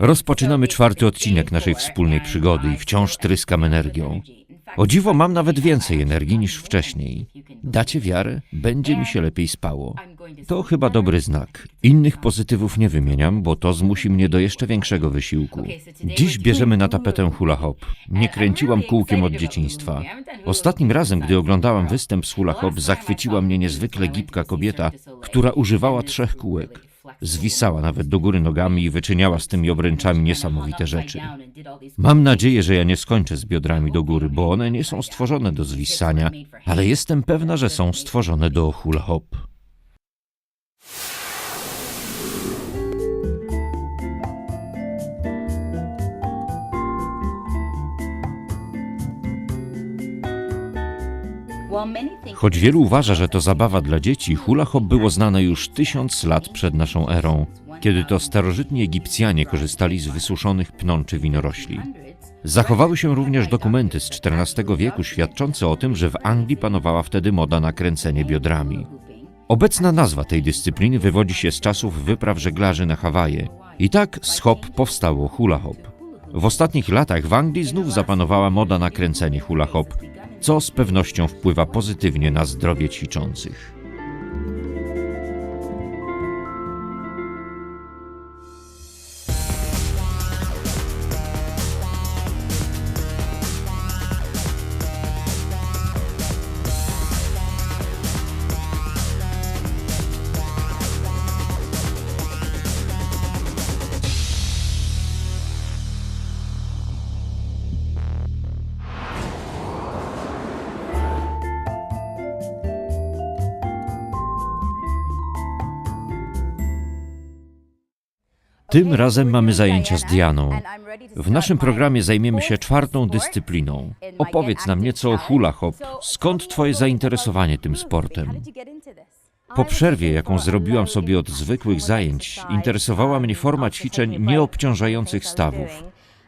Rozpoczynamy czwarty odcinek naszej wspólnej przygody i wciąż tryskam energią. O dziwo mam nawet więcej energii niż wcześniej. Dacie wiarę? Będzie mi się lepiej spało. To chyba dobry znak. Innych pozytywów nie wymieniam, bo to zmusi mnie do jeszcze większego wysiłku. Dziś bierzemy na tapetę hula hop. Nie kręciłam kółkiem od dzieciństwa. Ostatnim razem, gdy oglądałam występ z hula hop, zachwyciła mnie niezwykle gibka kobieta, która używała trzech kółek. Zwisała nawet do góry nogami i wyczyniała z tymi obręczami niesamowite rzeczy. Mam nadzieję, że ja nie skończę z biodrami do góry, bo one nie są stworzone do zwisania, ale jestem pewna, że są stworzone do hula hop. Choć wielu uważa, że to zabawa dla dzieci, hula hop było znane już tysiąc lat przed naszą erą, kiedy to starożytni Egipcjanie korzystali z wysuszonych pnączy winorośli. Zachowały się również dokumenty z XIV wieku świadczące o tym, że w Anglii panowała wtedy moda na kręcenie biodrami. Obecna nazwa tej dyscypliny wywodzi się z czasów wypraw żeglarzy na Hawaje. I tak z hop powstało hula hop. W ostatnich latach w Anglii znów zapanowała moda na kręcenie hula hop, co z pewnością wpływa pozytywnie na zdrowie ćwiczących. Tym razem mamy zajęcia z Dianą. W naszym programie zajmiemy się czwartą dyscypliną. Opowiedz nam nieco o hula hop. Skąd twoje zainteresowanie tym sportem? Po przerwie, jaką zrobiłam sobie od zwykłych zajęć, interesowała mnie forma ćwiczeń nieobciążających stawów.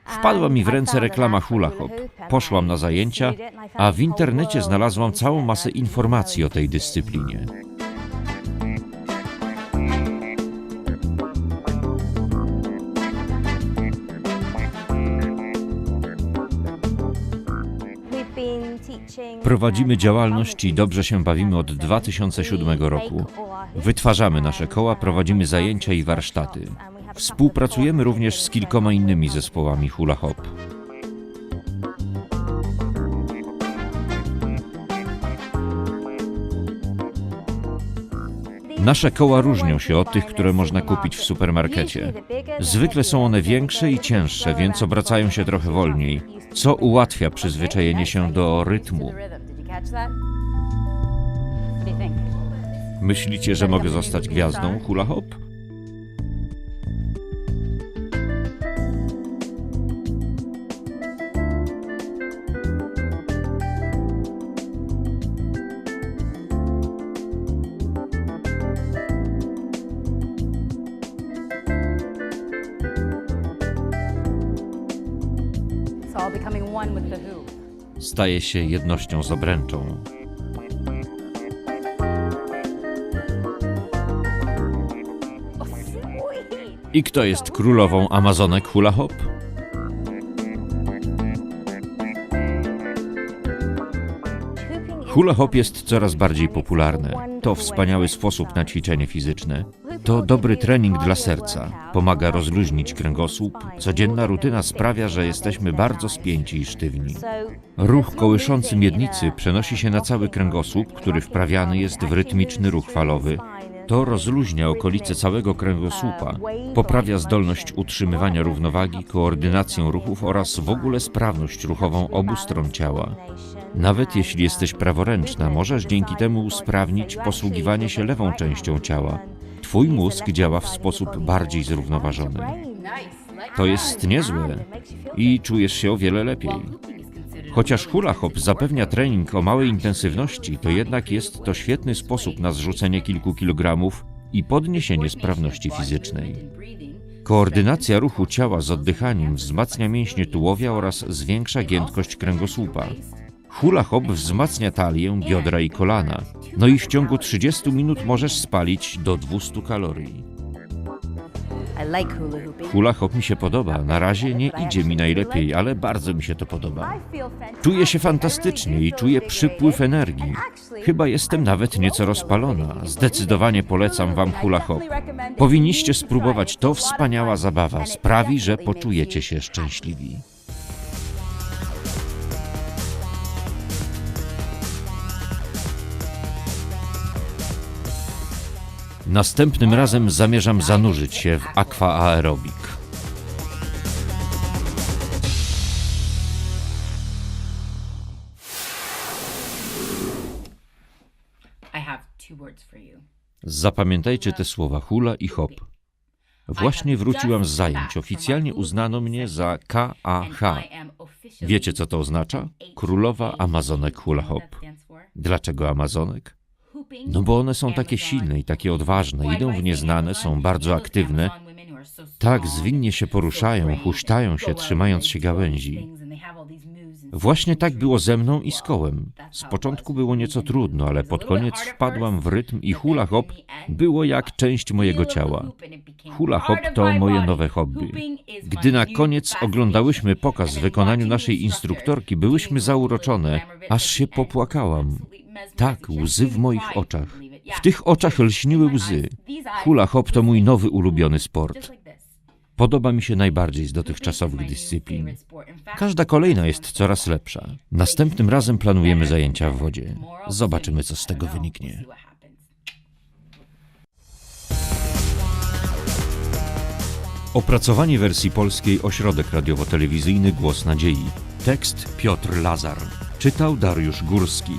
Wpadła mi w ręce reklama hula hop. Poszłam na zajęcia, a w internecie znalazłam całą masę informacji o tej dyscyplinie. Prowadzimy działalność i dobrze się bawimy od 2007 roku. Wytwarzamy nasze koła, prowadzimy zajęcia i warsztaty. Współpracujemy również z kilkoma innymi zespołami hula hop. Nasze koła różnią się od tych, które można kupić w supermarkecie. Zwykle są one większe i cięższe, więc obracają się trochę wolniej, co ułatwia przyzwyczajenie się do rytmu. Myślicie, że mogę zostać gwiazdą hula hop? Staje się jednością z obręczą. I kto jest królową Amazonek hula hop? Hula hop jest coraz bardziej popularne. To wspaniały sposób na ćwiczenie fizyczne. To dobry trening dla serca. Pomaga rozluźnić kręgosłup. Codzienna rutyna sprawia, że jesteśmy bardzo spięci i sztywni. Ruch kołyszący miednicy przenosi się na cały kręgosłup, który wprawiany jest w rytmiczny ruch falowy. To rozluźnia okolice całego kręgosłupa, poprawia zdolność utrzymywania równowagi, koordynację ruchów oraz w ogóle sprawność ruchową obu stron ciała. Nawet jeśli jesteś praworęczna, możesz dzięki temu usprawnić posługiwanie się lewą częścią ciała. Twój mózg działa w sposób bardziej zrównoważony. To jest niezłe i czujesz się o wiele lepiej. Chociaż hula hop zapewnia trening o małej intensywności, to jednak jest to świetny sposób na zrzucenie kilku kilogramów i podniesienie sprawności fizycznej. Koordynacja ruchu ciała z oddychaniem wzmacnia mięśnie tułowia oraz zwiększa giętkość kręgosłupa. Hula hop wzmacnia talię, biodra i kolana. No i w ciągu 30 minut możesz spalić do 200 kalorii. Hula hop mi się podoba. Na razie nie idzie mi najlepiej, ale bardzo mi się to podoba. Czuję się fantastycznie i czuję przypływ energii. Chyba jestem nawet nieco rozpalona. Zdecydowanie polecam wam hula hop. Powinniście spróbować, to wspaniała zabawa. Sprawi, że poczujecie się szczęśliwi. Następnym razem zamierzam zanurzyć się w aqua aerobik. Zapamiętajcie te słowa hula i hop. Właśnie wróciłam z zajęć. Oficjalnie uznano mnie za KAH. Wiecie, co to oznacza? Królowa Amazonek Hula Hop. Dlaczego Amazonek? No bo one są takie silne i takie odważne, idą w nieznane, są bardzo aktywne. Tak, zwinnie się poruszają, huśtają się, trzymając się gałęzi. Właśnie tak było ze mną i z kołem. Z początku było nieco trudno, ale pod koniec wpadłam w rytm i hula hop było jak część mojego ciała. Hula hop to moje nowe hobby. Gdy na koniec oglądałyśmy pokaz w wykonaniu naszej instruktorki, byłyśmy zauroczone, aż się popłakałam. Tak, łzy w moich oczach. W tych oczach lśniły łzy. Hula hop to mój nowy ulubiony sport. Podoba mi się najbardziej z dotychczasowych dyscyplin. Każda kolejna jest coraz lepsza. Następnym razem planujemy zajęcia w wodzie. Zobaczymy, co z tego wyniknie. Opracowanie wersji polskiej Ośrodek Radiowo-Telewizyjny Głos Nadziei. Tekst Piotr Lazar. Czytał Dariusz Górski.